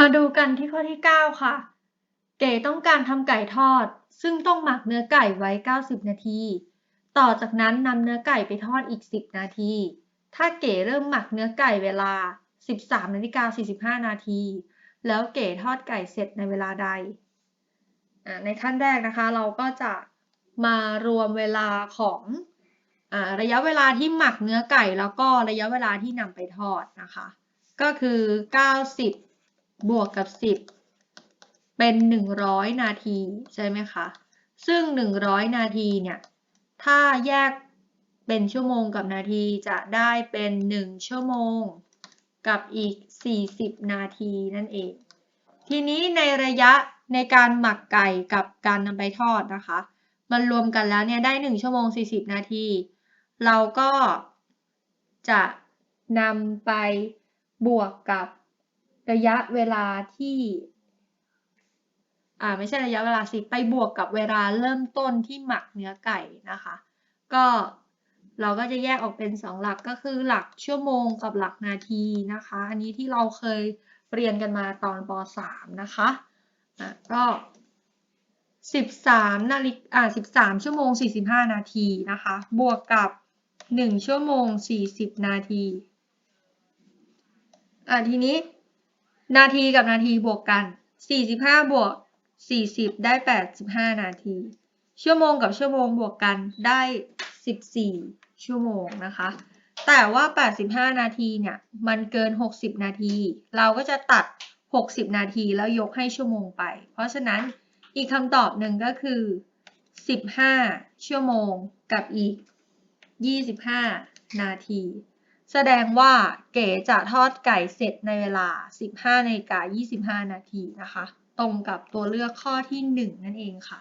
มาดูกันที่ข้อที่ 9 ค่ะ เก๋ต้องการทำไก่ทอด ซึ่งต้องหมักเนื้อไก่ไว้ 90 นาที ต่อจากนั้นนำเนื้อไก่ไปทอดอีก 10 นาที ถ้าเก๋เริ่มหมักเนื้อไก่เวลา 13นาฬิกา45 นาที แล้วเก๋ทอดไก่เสร็จในเวลาใด ในขั้นแรกนะคะเราก็จะมารวมเวลาของอระยะเวลาที่หมักเนื้อไก่แล้วก็ระยะเวลาที่นำไปทอดนะคะ ก็คือ 90 บวกกับ 10 เป็น 100 นาทีใช่ไหมคะ ซึ่ง 100 นาทีเนี่ย ถ้าแยกเป็นชั่วโมงกับนาทีจะได้เป็น 1 ชั่วโมงกับอีก 40 นาทีนั่นเอง ทีนี้ในระยะในการหมักไก่กับการนำไปทอดนะคะ มันรวมกันแล้วเนี่ยได้ 1 ชั่วโมง 40 นาที เราก็จะนำไปบวกกับ ระยะเวลาที่ อ่าไม่ใช่ระยะเวลาสิ ไปบวกกับเวลาเริ่มต้นที่หมักเนื้อไก่นะคะ ก็เราก็จะแยกออกเป็น 2 หลักก็คือหลักชั่วโมงกับหลักนาทีนะคะ อันนี้ที่เราเคยเรียนกันมาตอนป .3 นะคะอะก็ 13นาฬิกา13 ชั่วโมง 45 นาทีนะคะ บวกกับ 1 ชั่วโมง 40 นาทีอะทีนี้ นาทีกับนาทีบวกกัน 45 บวก 40 ได้ 85 นาที ชั่วโมงกับชั่วโมงบวกกันได้ 14 ชั่วโมงนะคะ แต่ว่า 85 นาทีเนี่ย มันเกิน 60 นาที เราก็จะตัด 60 นาทีแล้วยกให้ชั่วโมงไป เพราะฉะนั้นอีกคำตอบหนึ่งก็คือ 15 ชั่วโมงกับอีก 25 นาที แสดงว่าเก๋จะทอดไก่เสร็จในเวลา 15นาฬิกา25 นาทีนะคะ ตรงกับตัวเลือกข้อที่ 1 นั่นเองค่ะ